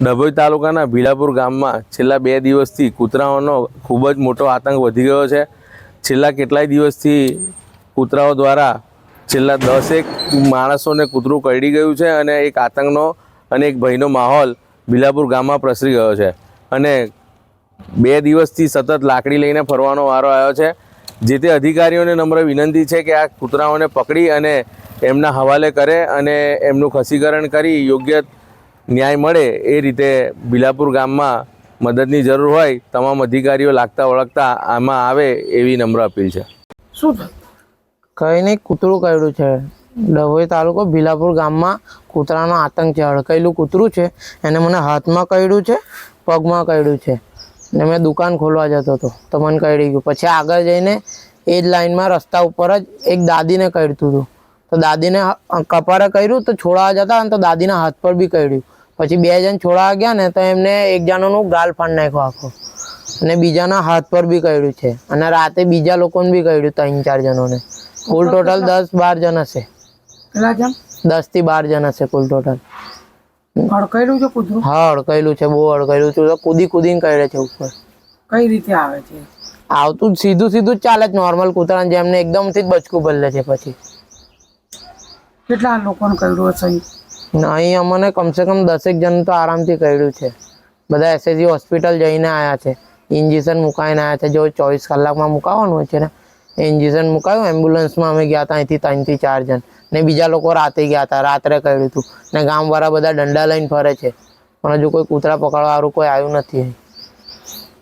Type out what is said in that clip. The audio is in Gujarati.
ડભોઈ તાલુકાના ભીલાપુર ગામમાં છેલ્લા બે દિવસથી કૂતરાઓનો ખૂબ જ મોટો આતંક વધી ગયો છે. છેલ્લા કેટલાય દિવસથી કૂતરાઓ દ્વારા છેલ્લા દસેક માણસોને કૂતરું કરડી ગયું છે અને એક આતંકનો અને એક ભયનો માહોલ ભીલાપુર ગામમાં પ્રસરી ગયો છે. અને બે દિવસથી સતત લાકડી લઈને ફરવાનો વારો આવ્યો છે. જે તે અધિકારીઓને નમ્ર વિનંતી છે કે આ કૂતરાઓને પકડી અને એમના હવાલે કરે અને એમનું ખસીકરણ કરી યોગ્ય ન્યાય મળે એ રીતે બિલાપુર ગામમાં મદદની જરૂર હોય તમામ અધિકારીઓ લાગતા વળગતા આમાં આવે એવી નમ્ર અપીલ છે. શું કંઈ નહીં કૂતરું કહ્યું છે. ડભોઈ તાલુકો ભીલાપુર ગામમાં કૂતરાનો આતંક છે. અડકાયેલું કૂતરું છે. એને મને હાથમાં કહ્યું છે પગમાં કહ્યું છે. ને મેં દુકાન ખોલવા જતો હતો. તો મને કરડી ગયું. પછી આગળ જઈને એ જ લાઈનમાં રસ્તા ઉપર જ એક દાદીને કરતું હતું. તો દાદીને કપારે કર્યું તો છોડાવા જતા અને તો દાદીના હાથ પર બી કર્યું પછી બે જણ છોડાવા ગયા ને તો એમને એક જણાનું ગાલ ફાડ નાખ્યો આખો. અને બીજાના હાથ પર બી કર્યું છે. અને રાતે બીજા લોકોને બી કર્યું ત્રણ ચાર જણોને. કુલ ટોટલ દસ બાર જણ હશે. દસથી બાર જણ હશે કુલ ટોટલ. હડકાયેલું છે કૂતરું હા અડકાયેલું છે બહુ અડકાયેલું છે. તો કૂદી કૂદીને કરે છે ઉપર. કઈ રીતે આવે છે? આવતું સીધું સીધું જ ચાલે છે નોર્મલ કૂતરાને જેમને એકદમથી જ બચકું બદલે છે પછી. કેટલા લોકોને કર્યું હશે? અહીં? અમને કમસે કમ દસેક જણ તો આરામથી કર્યું છે. બધા એસએસજી હોસ્પિટલ જઈને આવ્યા છે. ઇન્જેક્શન મુકાઈને આવ્યા છે. જો ચોવીસ કલાકમાં મુકાવવાનું હોય છે ને ઇન્જેક્શન મુકાયું એમ્બ્યુલન્સમાં અમે ગયા હતા અહીંથી ત્રણથી ચાર જણ. ને બીજા લોકો રાતે ગયા હતા રાત્રે કર્યું હતું ને ગામવાળા બધા દંડા લઈને ફરે છે. પણ હજુ કોઈ કૂતરા પકડવા વાળું કોઈ આવ્યું નથી અહીં.